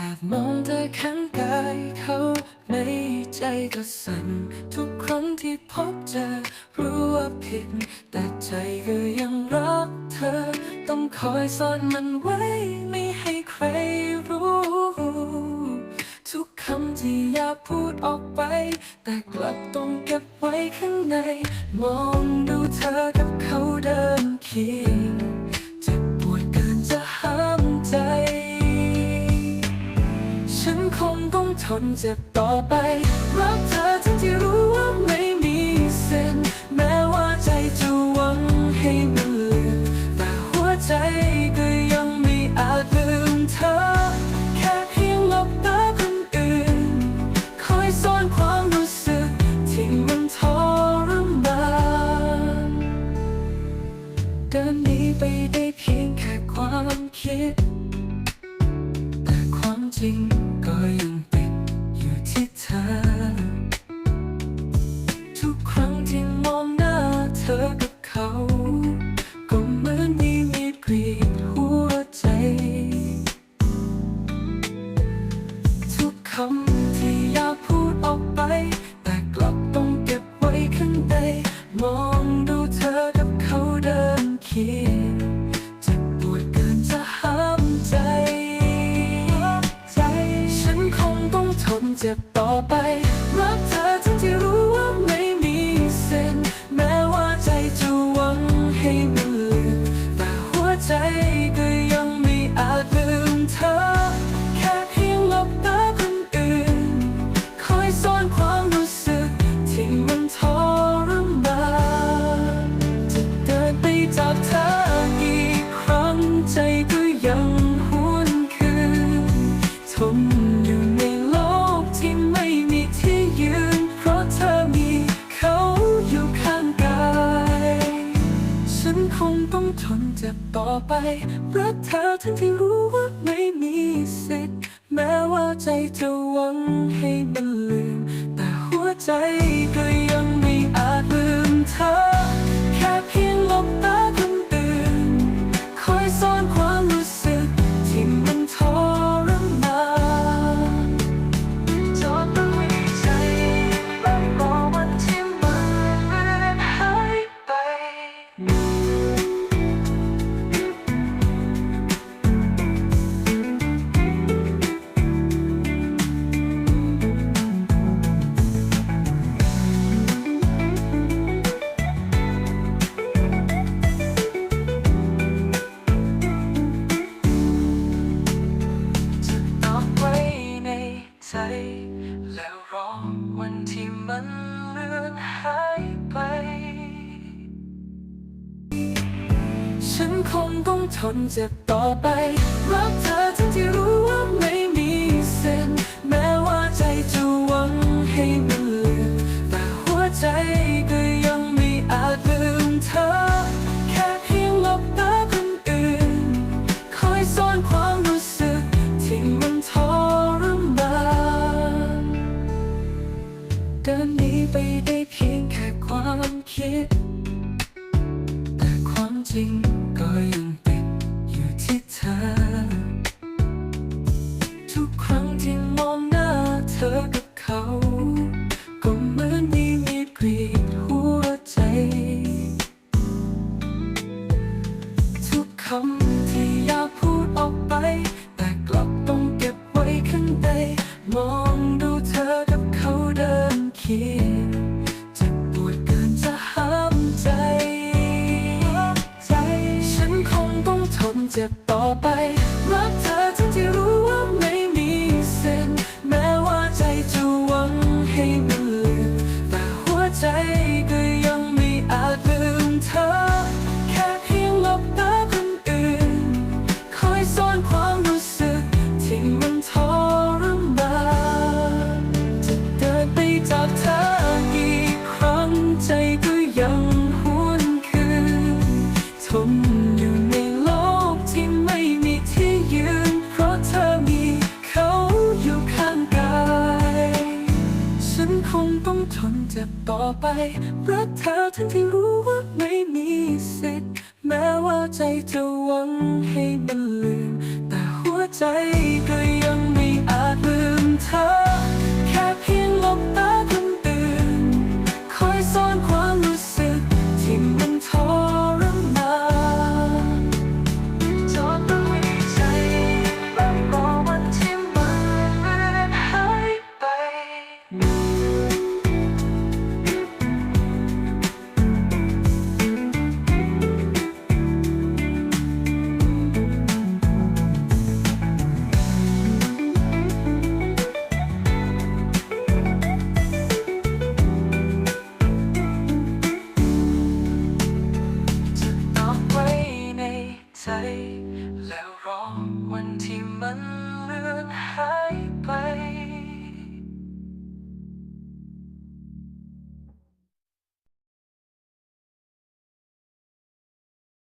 อบมองเธอข้างกายเขาในใจก็สั่นทุกครั้งที่พบเจอรู้ว่าผิด แต่ใจก็ยังรักเธอ ต้องคอยซ่อนมันไว้ไม่ให้ใครรู้ ทุกคำที่อยากพูดออกไป แต่กลับต้องเก็บไว้ข้างใน มองดูเธอกับเขาเดินเคียง เจ็บต่อไป รักเธอทั้งที่รู้ว่าไม่มีเส้น แม้ว่าใจจะหวังให้มันลืมแต่หัวใจก็ยังไม่อาจลืมเธอ แค่เพียงหลบตาคนอื่น คอยซ่อนความรู้สึกที่มันทรมานเดินหนีไปได้เพียงแค่ความคิด แต่ความจริง ท ไปรักเธอทั้งที่รู้ว่าไม่มีสิทธิ์ แม้ว่าใจจะหวังให้มันลืม แต่หัวใจก็ยังไม่อาจลืมเธอ แค่เพียงหลบตา มันเลือนหายไป ฉันคงต้องทนเจ็บต่อไป รักเธอทั้งที่รู้ว่าไม่มีเส้น แม้ว่าใจจะหวังให้ ทุ ทนอยู่ในโลกที่ไม่มีที่ยืน เพราะเธอมีเขาอยู่ข้างกาย ฉันคงต้องทนเจ็บต่อไปรักเธอทั้งที่รู้ว่าไม่มีสิทธิ์แม้ว่าใจจะหวังให้มันลืม แต่หัวใจก็ยัง อนหายไป